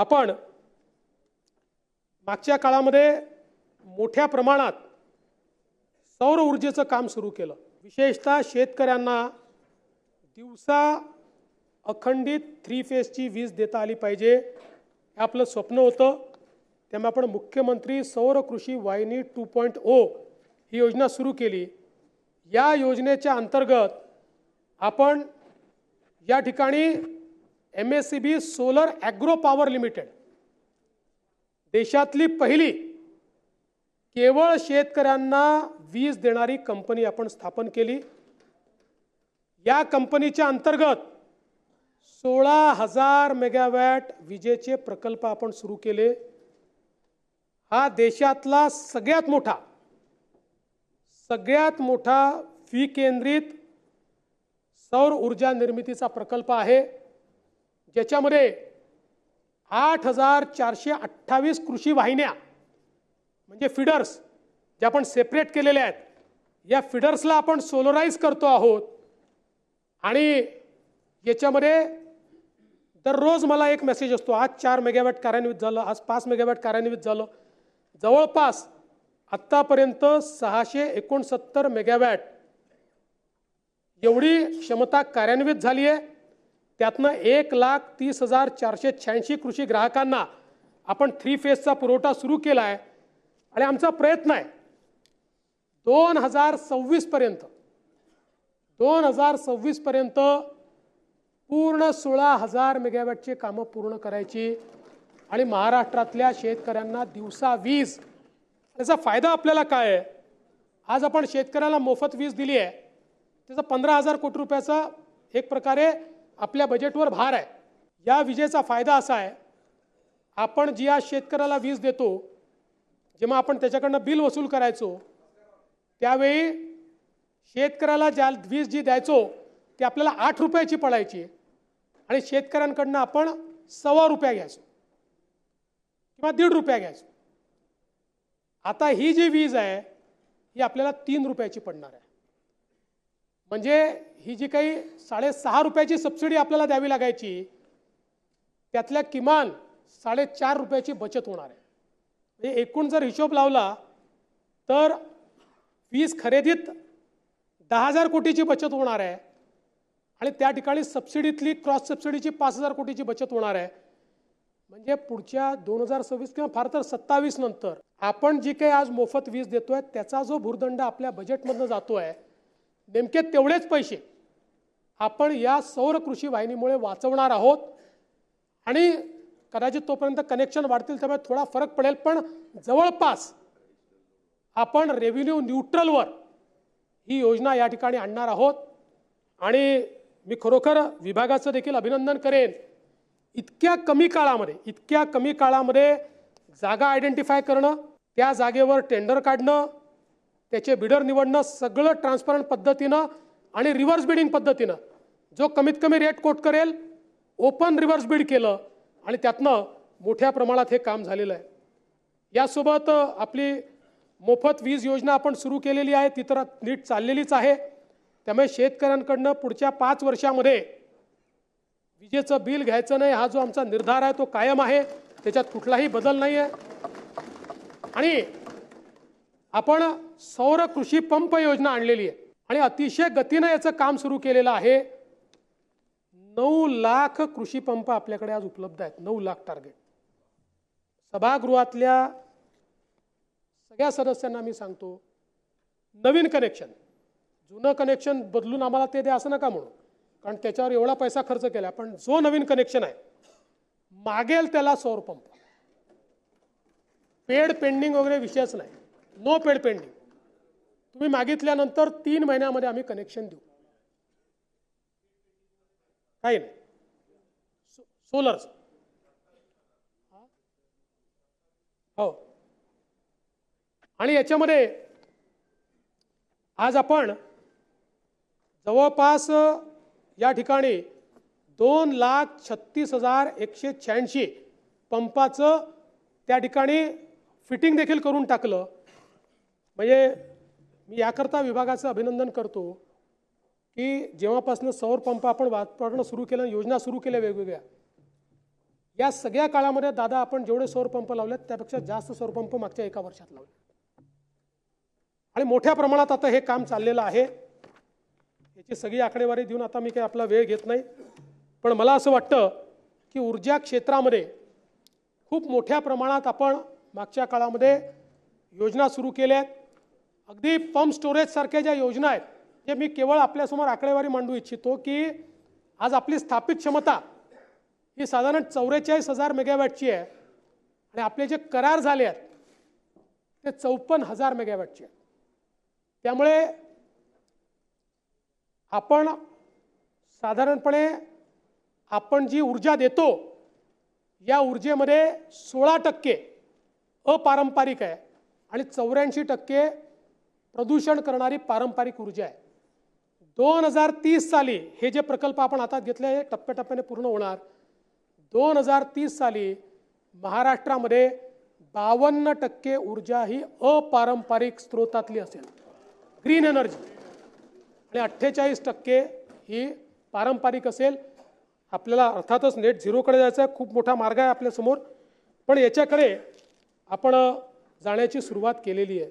आपण मागच्या काळामध्ये मोठ्या प्रमाणात सौर ऊर्जेचं काम सुरू केलं. विशेषतः शेतकऱ्यांना दिवसा अखंडित थ्री फेजची वीज देता आली पाहिजे. हे आपलं स्वप्न होतं. त्यामुळे आपण मुख्यमंत्री सौर कृषी वाहिनी टू पॉईंट ओ ही योजना सुरू केली. या योजनेच्या अंतर्गत आपण या ठिकाणी M S C B solar agro power limited देशातली पहिली केवळ शेतकऱ्यांना वीज देणारी कंपनी आपण स्थापन केली. या कंपनीच्या अंतर्गत सोळा हजार मेगावॅट विजेचे प्रकल्प आपण सुरू केले. हा देशातला सगळ्यात मोठा सगळ्यात मोठा विकेंद्रित सौर ऊर्जा निर्मितीचा प्रकल्प आहे. ज्याच्यामध्ये आठ हजार चारशे अठ्ठावीस कृषी वाहिन्या म्हणजे फिडर्स जे आपण सेपरेट केलेले आहेत या फिडर्सला आपण सोलराईज करतो आहोत. आणि याच्यामध्ये दररोज मला एक मेसेज असतो आज चार मेगावॅट कार्यान्वित झालं आज पाच मेगावॅट कार्यान्वित झालं. जवळपास आत्तापर्यंत सहाशे एकोणसत्तर मेगावॅट एवढी क्षमता कार्यान्वित झाली आहे त्यातनं एक लाख तीस हजार चारशे शहाऐंशी कृषी ग्राहकांना आपण थ्री फेजचा पुरवठा सुरू केला आहे आणि आमचा प्रयत्न आहे दोन हजार सव्वीसपर्यंत दोन हजार सव्वीसपर्यंत पूर्ण सोळा हजार मेगावॅटची कामं पूर्ण करायची. आणि महाराष्ट्रातल्या शेतकऱ्यांना दिवसा वीज त्याचा फायदा आपल्याला काय आहे? आज आपण शेतकऱ्याला मोफत वीज दिली आहे त्याचा पंधरा हजार कोटी रुपयाचा एक प्रकारे आपल्या बजेटवर भार आहे. या विजेचा फायदा असा आहे आपण जी आज शेतकऱ्याला वीज देतो जेव्हा आपण त्याच्याकडनं बिल वसूल करायचो त्यावेळी शेतकऱ्याला ज्या वीज जी द्यायचो ती आपल्याला आठ रुपयाची पडायची आणि शेतकऱ्यांकडनं आपण सव्वा रुपया घ्यायचो किंवा दीड रुपया घ्यायचो. आता ही जी वीज आहे ही आपल्याला तीन रुपयाची पडणार आहे. म्हणजे ही जी काही साडेसहा रुपयाची सबसिडी आपल्याला द्यावी लागायची त्यातल्या किमान साडेचार रुपयाची बचत होणार आहे. म्हणजे एकूण जर हिशोब लावला तर वीज खरेदीत दहा हजार कोटीची बचत होणार आहे आणि त्या ठिकाणी सबसिडीतली क्रॉस सबसिडीची पाच हजार कोटीची बचत होणार आहे. म्हणजे पुढच्या दोन हजार सव्वीस किंवा फार तर सत्तावीस नंतर आपण जी काही आज मोफत वीज देतोय त्याचा जो भूर्दंड आपल्या बजेटमधनं जातो आहे नेमके तेवढेच पैसे आपण या सौर कृषी वाहिनीमुळे वाचवणार आहोत. आणि कदाचित तोपर्यंत कनेक्शन वाढतील त्यामुळे थोडा फरक पडेल. पण जवळपास आपण रेव्हेन्यू न्यूट्रलवर ही योजना या ठिकाणी आणणार आहोत. आणि मी खरोखर विभागाचं देखील अभिनंदन करेन. इतक्या कमी काळामध्ये इतक्या कमी काळामध्ये जागा आयडेंटिफाय करणं त्या जागेवर टेंडर काढणं त्याचे बिडर निवडणं सगळं ट्रान्सपरंट पद्धतीनं आणि रिव्हर्स बिडिंग पद्धतीनं. जो कमीत कमी रेट कोट करेल ओपन रिव्हर्स बिड केलं आणि त्यातनं मोठ्या प्रमाणात हे काम झालेलं आहे. यासोबत आपली मोफत वीज योजना आपण सुरू केलेली आहे ती तर नीट चाललेलीच आहे. त्यामुळे शेतकऱ्यांकडनं पुढच्या पाच वर्षामध्ये विजेचं बिल घ्यायचं नाही हा जो आमचा निर्धार आहे तो कायम आहे. त्याच्यात कुठलाही बदल नाही आहे आणि आपण सौर कृषी पंप योजना आणलेली आहे. आणि अतिशय गतीनं याचं काम सुरू केलेलं आहे. नऊ लाख कृषी पंप आपल्याकडे आज उपलब्ध आहेत. नऊ लाख टार्गेट सभागृहातल्या सगळ्या सदस्यांना मी सांगतो नवीन कनेक्शन जुनं कनेक्शन बदलून आम्हाला ते द्या असं नका म्हणू. कारण त्याच्यावर एवढा पैसा खर्च केला. पण जो नवीन कनेक्शन आहे मागेल त्याला सौर पंप. पेड पेंडिंग वगैरे विषयच नाही. नो पेड पेंडिंग तुम्ही मागितल्यानंतर तीन महिन्यामध्ये आम्ही कनेक्शन देऊ. काही नाही. सो सोलरचं हो. आणि याच्यामध्ये आज आपण जवळपास या ठिकाणी दोन लाख छत्तीस हजार एकशे शहाऐंशी पंपाचं त्या ठिकाणी फिटिंग देखील करून टाकलं. म्हणजे मी याकरता विभागाचं अभिनंदन करतो की जेव्हापासून सौर पंप आपण वापरणं सुरू केलं योजना सुरू केल्या वेगवेगळ्या या सगळ्या काळामध्ये दादा आपण जेवढे सौर पंप लावलेत त्यापेक्षा जास्त सौर पंप मागच्या एका वर्षात लावले. आणि मोठ्या प्रमाणात आता हे काम चाललेलं आहे. याची सगळी आकडेवारी देऊन आता मी काही आपला वेळ घेत नाही. पण मला असं वाटतं की ऊर्जा क्षेत्रामध्ये खूप मोठ्या प्रमाणात आपण मागच्या काळामध्ये योजना सुरू केल्या आहेत अगदी पंप स्टोरेजसारख्या ज्या योजना आहेत जे मी केवळ आपल्यासमोर आकडेवारी मांडू इच्छितो की आज आपली स्थापित क्षमता ही साधारण चौवेचाळीस हजार मेगावॅटची आहे आणि आपले जे करार झाले आहेत ते चौपन्न हजार मेगावॅटचे आहेत. त्यामुळे आपण साधारणपणे आपण जी ऊर्जा देतो या ऊर्जेमध्ये सोळा टक्के अपारंपरिक आहे आणि चौऱ्याऐंशी टक्के प्रदूषण करणारी पारंपरिक ऊर्जा आहे. दोन हजार तीस साली हे जे प्रकल्प आपण हातात घेतले हे टप्प्याटप्प्याने पूर्ण होणार. दोन हजार तीस साली महाराष्ट्रामध्ये बावन्न टक्के ऊर्जा ही अपारंपरिक स्रोतातली असेल. ग्रीन एनर्जी आणि अठ्ठेचाळीस टक्के ही पारंपरिक असेल. आपल्याला अर्थातच नेट झिरोकडे जायचं आहे खूप मोठा मार्ग आहे आपल्यासमोर. पण याच्याकडे आपण जाण्याची सुरुवात केलेली आहे.